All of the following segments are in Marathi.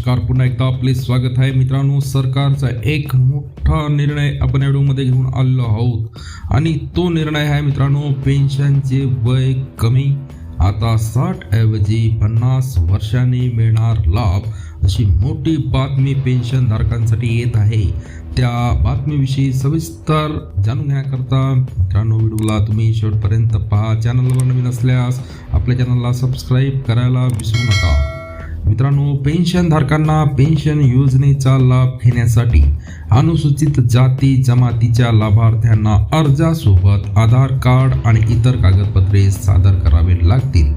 पुन्हा एकदा आपले स्वागत आहे. मित्रांनो सरकारचा एक मोठा निर्णय आपण या व्हिडिओमध्ये घेऊन आलेलो आहोत. आणि तो निर्णय आहे मित्रांनो पेन्शनचे वय कमी आता साठ ऐवजी पन्नास वर्षांनी मिळणार लाभ अशी मोठी बातमी पेन्शनधारकांसाठी येत आहे. त्या बातमीविषयी सविस्तर जाणून घेण्याकरता मित्रांनो व्हिडिओला तुम्ही शेवटपर्यंत पहा. चॅनलवर नवीन असल्यास आपल्या चॅनलला सबस्क्राईब करायला विसरू नका. मित्रांनो पेन्शनधारकांना पेन्शन योजनेचा लाभ घेण्यासाठी अनुसूचित जाती जमातीच्या लाभार्थ्यांना अर्जासोबत आधार कार्ड आणि इतर कागदपत्रे सादर करावे लागतील.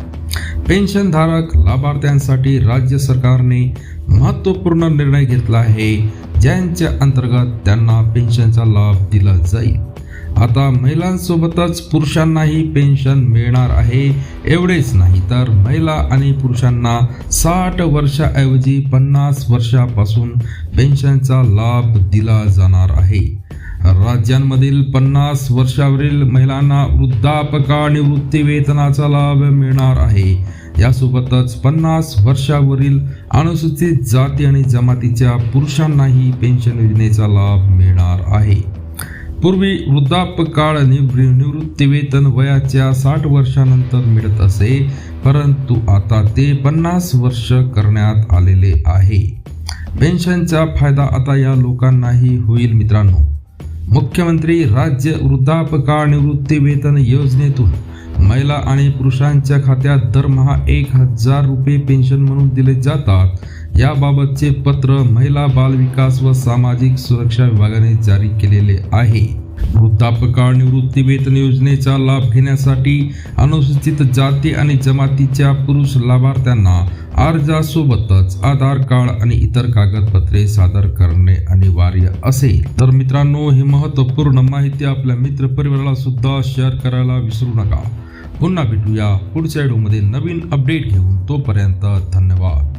पेन्शनधारक लाभार्थ्यांसाठी राज्य सरकारने महत्त्वपूर्ण निर्णय घेतला आहे ज्यांच्या अंतर्गत त्यांना पेन्शनचा लाभ दिला जाईल. आता महिलांसोबतच पुरुषांनाही पेन्शन मिळणार आहे. एवढेच नाही तर महिला आणि पुरुषांना साठ वर्षाऐवजी पन्नास वर्षापासून पेन्शनचा लाभ दिला जाणार आहे. राज्यांमधील पन्नास वर्षावरील महिलांना वृद्धापका निवृत्ती वेतनाचा लाभ मिळणार आहे. यासोबतच पन्नास वर्षावरील अनुसूचित जाती आणि जमातीच्या पुरुषांनाही पेन्शन योजनेचा लाभ मिळणार आहे. पूर्वी वृद्धापकाळ निवृ निवृत्ती वेतन वयाच्या साठ वर्षानंतर मिळत असे परंतु आता ते पन्नास वर्ष करण्यात आलेले आहे. पेन्शनचा फायदा आता या लोकांनाही होईल मित्रांनो. मुख्यमंत्री राज्य वृद्धापकाळ निवृत्ती वेतन योजनेतून महिला आणि पुरुषांच्या खात्यात दरमहा एक हजार रुपये पेन्शन म्हणून दिले जातात. याबाबतचे पत्र महिला बाल विकास व सामाजिक सुरक्षा विभागाने जारी केलेले आहे. वृद्धापकाळ निवृत्ती वेतन योजनेचा लाभ घेण्यासाठी अनुसूचित जाती आणि जमातीच्या पुरुष लाभार्थ्यांना अर्जासोबतच आधार कार्ड आणि इतर कागदपत्रे सादर करणे अनिवार्य असेल. तर मित्रांनो ही महत्त्वपूर्ण माहिती आपल्या मित्र परिवाराला सुद्धा शेअर करायला विसरू नका. पुन्हा भेटूया पुढच्या व्हिडिओमध्ये नवीन अपडेट घेऊन. तोपर्यंत धन्यवाद.